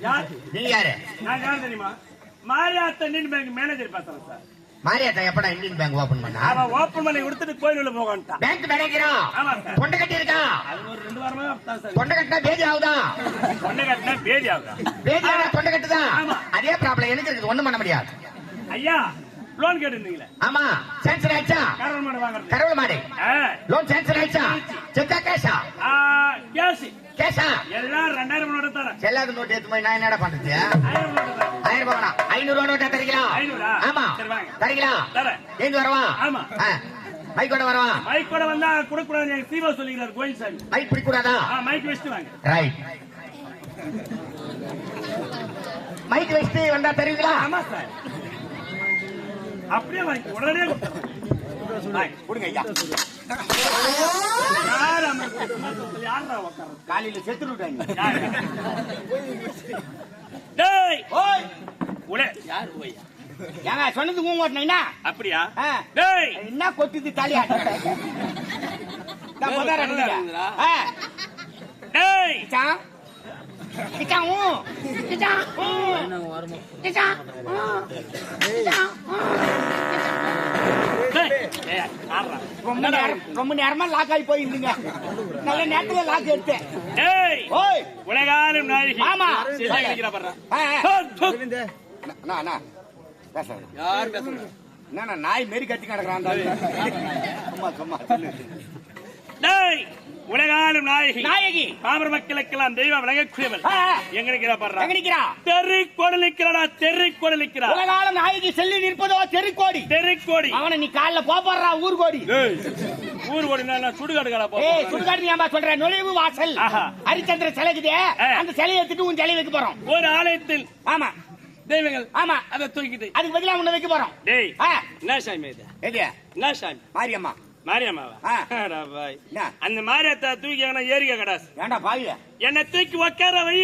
யார்? நீ யாரு? நான் யார் தெரியுமா? மாரியாத்த இந்தியன் பேங்க் மேனேஜர் பேசுறேன் சார்? மாரியாத்தா எப்படா இந்தியன் பேங்க் ஓபன் பண்ணா? அவன் ஓப்பன் பண்ணி கொடுத்துட்டு கோயில் உள்ள போகன்ட்டான் பேங்க் மேனேஜரா ஆமா சார். கட்டி இருக்கான் அது ஒரு ரெண்டு வாரமா தான் சார். கொண்ட கட்டினா பேதி ஆகுதா? கொண்டை கட்டினா பேதி ஆகுதா? பேதி ஆனா. அதே ப்ராப்ளம் எனக்கு இருக்குது. ஒண்ணும் பண்ண முடியாது. ஐயா லோன் கேட்டிருந்தீங்களே? ஆமா. சான்சர் ஆயிடுச்சா? கரவன் மாடு வாங்குறது. கரவல் மாடு. லோன் சான்சர் ஆயிடுச்சா? செக்கா கேஷா ஆ, கேஷா எல்லாம் ரெண்டாயிரம் நோட்டு தரேன். செல்லாத நோட்டு எடுத்து போய் நான் என்னடா பண்றது? ஆயிரம் ரூபாய் வேணாம். ஐநூறு ரூபா நோட்டா தரீங்களா? ஆமா. தரீங்களா. ஏந்து வரவா? ஆமா. மைக்கோட வரவா? மைக் கூட வந்தா கொடுக்கூடாது எங்க சீவா சொல்லிக்கிறார் கோயில் சாமி மைக் பிடிக்கூடாதா ஆ மைக் வச்சுட்டு வாங்க. ரைட் மைக் வச்சுட்டு வந்தா தருவீங்களா? ஆமா சார். அப்படியே வாங்கி. உடனே கொடுங்க ஐயா. காலையில செத்து விட்டாங்க யாரு? டேய்! ஓய்! உலே யார் ஓய் ஏங்க சொன்னது ஊங்க ஓட்டினீங்கன்னா அப்படியா? என்ன கொட்டுது தலையா நான் முதல்ல அடிக்கிறேன். ரொம்ப நேரம் ரொம்ப நேரமா லாக் ஆகி போயிருந்தீங்க. நல்ல நேரத்துல லாக் எடுத்தேன். உலகாலும் ஆமா. அண்ணா, அண்ணா, பேச யார் என்ன நாய் மாரி கத்தி கிடக்குறான். சும்மா சும்மா சொல்லு. டேய் உலகாலும் நாயகி. நாயகி. பாமர மக்களுக்கெல்லாம் தெய்வம் விளங்கக்கூடியவள். எங்க நிக்கிறா பாடுறா? எங்க நிக்கிறா தெரு கொடலிக்கிறாடா தெரு கொடலிக்கிறா உலகாலம் நாயகி செல்லி நிற்பதோ தெருக்கோடி? தெருக்கோடி. அவனை நீ காலைல போடுறா ஊர்கோடி. டேய், ஊர் கோடி நான் சுடுகாடு கடை போ சுடுகாடு நீ சொல்ற? நுழைவு வாசல். ஹரிச்சந்திர சிலைக்குதே. அந்த சிலையை எடுத்துட்டு உன் சிலை வைக்க போறோம். ஒரு ஆலயத்தில் ஆமா. தெய்வங்கள் ஆமா. அதை தூக்கிட்டு. அதுக்கு பதிலா உன்னை வைக்க போறோம். டேய் என்ன சாமி இது? என்ன சாமி? மாரியம்மா. என்ன? அந்த மாரியத்தை தூக்கி எங்கன்னா ஏரிக்க கடாசு? ஏண்டா பாவிய என்னை தூக்கி உக்கார வை.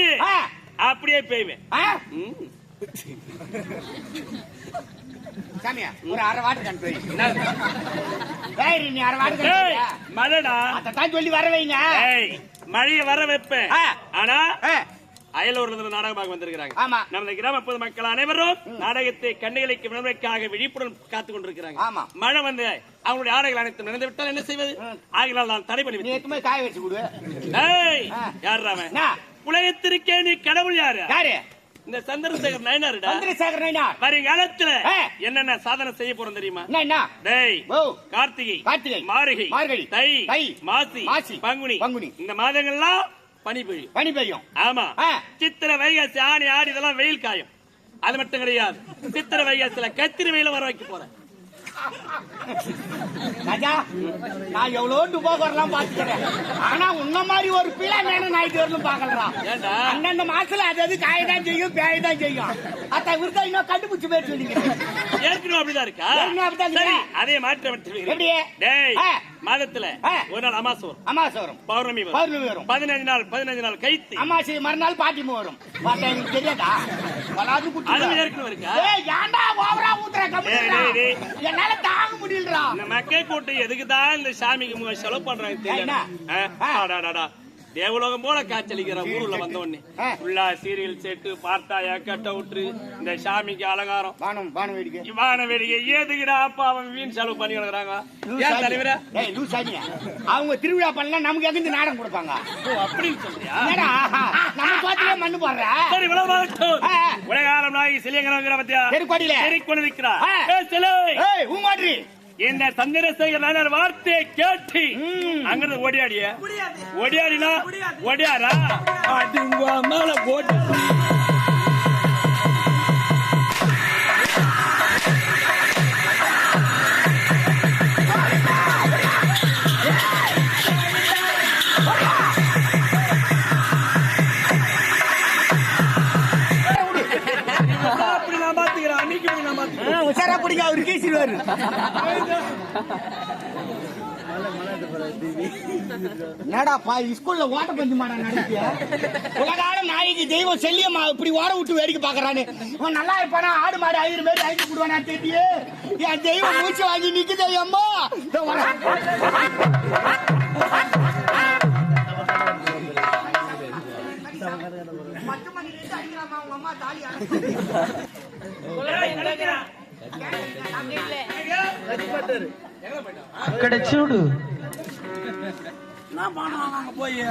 அப்படியே பெய்வேன். சாமியா ஒரு அரை வாட்டு கண் போய். நீ அரை வாட்டு மழைடா அதான் சொல்லி வர வைங்க. மழைய வர வைப்பேன். ஆனா அயலூர்ல இருந்து வந்திருக்கிறாங்க. ஆமா. நமது கிராம பொதுமக்கள் அனைவரும் நாடகத்தை கண்ணுகளுக்கு விளம்பரக்காக விழிப்புடன் காத்துக் கொண்டிருக்கிறாங்க. ஆமா. மழை வந்து அவங்களுடைய ஆடைகள் அனைத்தும் நடந்து விட்டால் என்ன செய்வது? ம். ஆகினால் நான் தடை பண்ணி. எத்துமே காய வச்சு கொடு. யார் என்ன? உலகத்திற்கே நீ கடவுள் யாரு? யாரு? இந்த சந்திரசேகர் நயனாருடா. சந்திரசேகர் நைனா வருங்காலத்துல. என்னென்ன சாதனை செய்ய போறோம் தெரியுமா? என்ன டேய் கார்த்திகை கார்த்திகை, மார்கழி மார்கழி, தை தை, மாசி மாசி, பங்குனி. பங்குனி. இந்த மாதங்கள்லாம் பனி பெய்யும். பனி பெய்யும். ஆமா. சித்திர வைகாசி ஆணி ஆடி இதெல்லாம் வெயில் காயும். அது மட்டும் கிடையாது. சித்திர வைகாசில கத்திரி வெயில வர வைக்க போறேன். ராஜா நான் எவ்வளவு போகலாம் பாத்துக்கிறேன் ஆனா உன்ன மாதிரி ஒரு பிள்ளை மேல நாய்க்கு வரலும் பாக்கலாம்? அந்தந்த மாசத்துல அது அது காயதான் செய்யும் பேயதான் செய்யும். அத்த விருதா இன்னும் கண்டுபிடிச்சு பேர் சொல்லிங்க ஏற்கனவே அப்படிதான் இருக்கா? அப்படிதான்? அதே ஆ. மாதத்துல. ஒரு நாள் அமாசை வரும். அமாசை வரும். பௌர்ணமி வரும். பௌர்ணமி வரும். பதினஞ்சு நாள் பதினஞ்சு நாள் கைத்து அமாசை மறுநாள் பாட்டிமு வரும். தெரியாதா? வளாது அதுவும் குட்டி ஏற்கனவே இருக்கா? ஏய் ஏன்டா ஓவரா ஊத்துற? டேய், டேய், டேய். கம்மிடா என்னால தாங்க முடியலடா. இந்த மக்கள் கூட்டம் எதுக்கு தான் இந்த சாமிக்கு செலவு பண்றாங்க தெரியல என்ன? ஆ? ஆ. அடாடாடா. தேவலோகம் போல காய்ச்சலிக்கிற ஊருல வந்த உடனே. ஃபுல்லா சீரியல் செட்டு பார்த்தாயா கட்ட விட்டு இந்த சாமிக்கு அலங்காரம். பானம் பானம் வேடிக்கை. இவான வேடிக்கை. ஏதுக்குடா அப்பா அவன் வீண் செலவு பண்ணி கிடக்குறாங்க? ஏன் தலைவரா. அவங்க திருவிழா பண்ணலாம் நமக்கு எங்க நாடகம் கொடுப்பாங்க? அப்படின்னு சொல்றியா? தோத்திலே மண்ணு போடுற? சரி ஆ. உலகாலம் நாயகி சிலியங்கரம் பத்தியா? சிலை. ஊமாட்ரி இந்த சந்திரசேகர் வார்த்தையை கேட்டு. அங்கிருந்து ஓடியாடிய. ஓடியாடினா? ஓடியாரா அடிங்க மேல ஓடி. பாரு என்னடா பா ஸ்கூல்ல ஓட்ட பஞ்சு நடத்திய உலகால தெய்வம் செல்லியம்மா இப்படி ஓட விட்டு வேடிக்கை பாக்குறானு இவன் நல்லா இருப்பானா? ஆடு மாடு ஐந்து பேர் ஐந்து போடுவானா தெரியே என் தெய்வம் மூச்சு வாங்கி நிக்குதே அம்மா. உங்க அம்மா தாலி ஏய், நடக்கிறான். అక్కడ చూడు పోయి